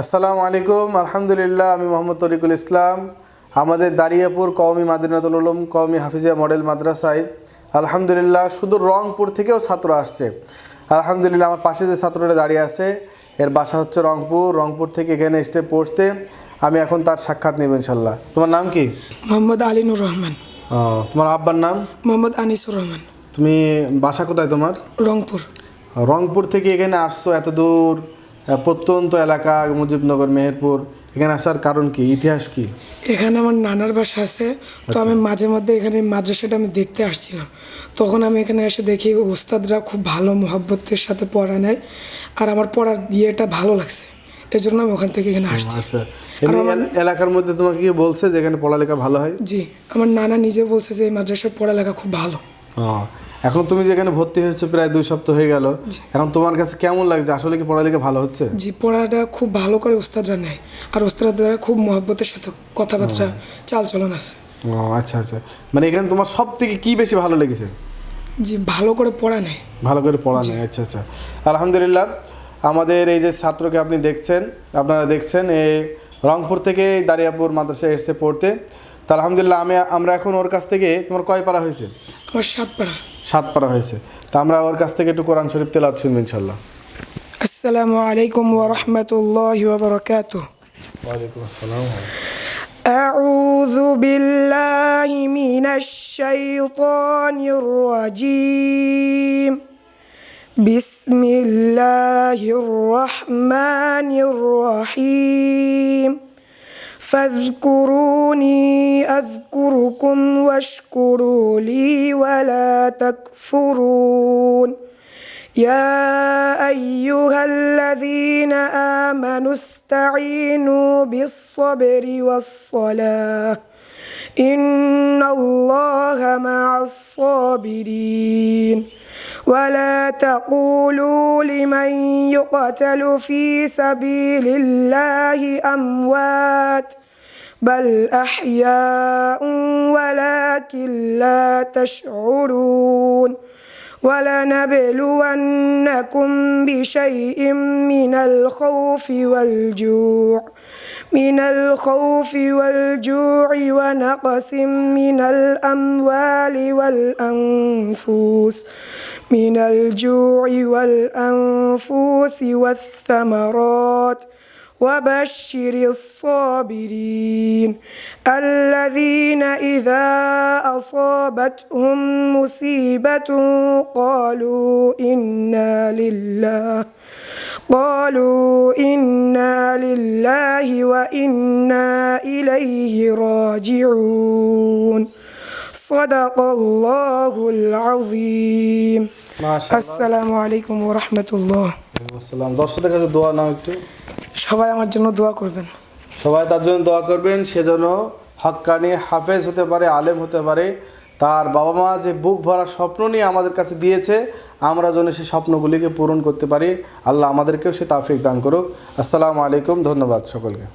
আসসালামু আলাইকুম আলহামদুলিল্লাহ আমি মোহাম্মদ তরিকুল ইসলাম। আমাদের দারিয়াপুর কওমি মাদিনাতুল উলুম কওমি হাফিজিয়া মডেল মাদ্রাসায় আলহামদুলিল্লাহ শুধু রংপুর থেকেও ছাত্র আসছে। আলহামদুলিল্লাহ আমার পাশে যে ছাত্রটা দাঁড়িয়ে আছে এর বাসা হচ্ছে রংপুর। রংপুর থেকে এখানে এসে পড়তে আমি এখন তার সাক্ষাৎ নেব ইনশাল্লাহ তোমার নাম কি? মোহাম্মদ আলিনুর রহমান। ও, তোমার আব্বার নাম? মোহাম্মদ আনিসুর রহমান। তুমি বাসা কোথায় তোমার? রংপুর। রংপুর থেকে এখানে আসছো এত দূর। প্রত্যন্ত এলাকা মুজিবনগর মেহেরপুর এখানে আসার কারণ কি? ইতিহাস কি? এখানে আমার নানার বাসা আছে তো আমি মাঝে মধ্যে এখানে মাদ্রাসাটা আমি দেখতে আসছিলাম। তখন আমি এখানে এসে দেখি উস্তাদরা খুব ভালো মহব্বতের সাথে পড়া নেয় আর আমার পড়ার ইয়েটা ভালো লাগছে। এই জন্য আমি ওখান থেকে এখানে আসছি। আচ্ছা। এলাকার মধ্যে তোমাকে কি বলছে যে এখানে পড়ালেখা ভালো হয়? জি আমার নানা নিজে বলছে যে এই মাদ্রাসায় পড়ালেখা খুব ভালো। এখন তুমি যেখানে ভর্তি হয়েছে প্রায় দুই সপ্তাহ হয়ে গেল এখন তোমার কাছে কেমন লাগছে? আসলে কি পড়ালেখা ভালো হচ্ছে? জি পড়াটা খুব ভালো করে উস্তাদরা নেয়। আর উস্তাদরা খুব মহব্বতের সাথে কথাবার্তা চাল চলন আছে। ও আচ্ছা আচ্ছা। মানে এখানে তোমার সব থেকে কি বেশি ভালো লেগেছে? জি ভালো করে পড়া নেয়। ভালো করে পড়া নেই আচ্ছা আচ্ছা। আলহামদুলিল্লাহ আমাদের এই যে ছাত্রকে আপনি দেখছেন আপনারা দেখছেন এ রংপুর থেকে দারিয়াপুর মাদ্রাসায় এসে পড়তে। তা আলহামদুলিল্লাহ আমি আমরা এখন ওর কাছ থেকে তোমার কয় পারা হয়েছে? আমার সাত পাড়া সাত পারা হয়েছে তা আমরা ওর কাছ থেকে একটু কোরআন শরীফ তেলাত শুনবো ইনশাল্লাহ السلام عليكم ورحمة الله وبركاته ওয়ালাইকুম আসসালাম أعوذ بالله من الشيطان الرجيم بسم الله الرحمن الرحيم فاذكروني أذكركم واشكروا لي ولا تكفرون. يا أيها الذين آمنوا استعينوا بالصبر والصلاة. إن الله مع الصابرين. ولا تقولوا لمن يقتل في سبيل الله أموات. بل أحياء ولكن لا تشعرون ولنبلونكم بشيء من الخوف والجوع من الخوف والجوع ونقص من الأموال والأنفس من الجوع والأنفس والثمرات وبشر الصابرين الذين إذا أصابتهم مصيبة قالوا إنا لله قالوا إنا لله وإنا إليه راجعون. صدق الله العظيم. ما شاء الله السلام عليكم ورحمة الله. السلام. دور صدق هذا الدعاء সবাই আমার জন্য দোয়া করবেন। সবাই তার জন্য দোয়া করবেন, সে যেন হক্কানি হাফেজ হতে পারে, আলেম হতে পারে, তার বাবা মা যে বুক ভরা স্বপ্ন নিয়ে আমাদের কাছে দিয়েছে, আমরা যেন সেই স্বপ্নগুলিকে পূরণ করতে পারি। আল্লাহ আমাদেরকেও সে তাফিক দান করুক। আসসালামু আলাইকুম, ধন্যবাদ সকলকে।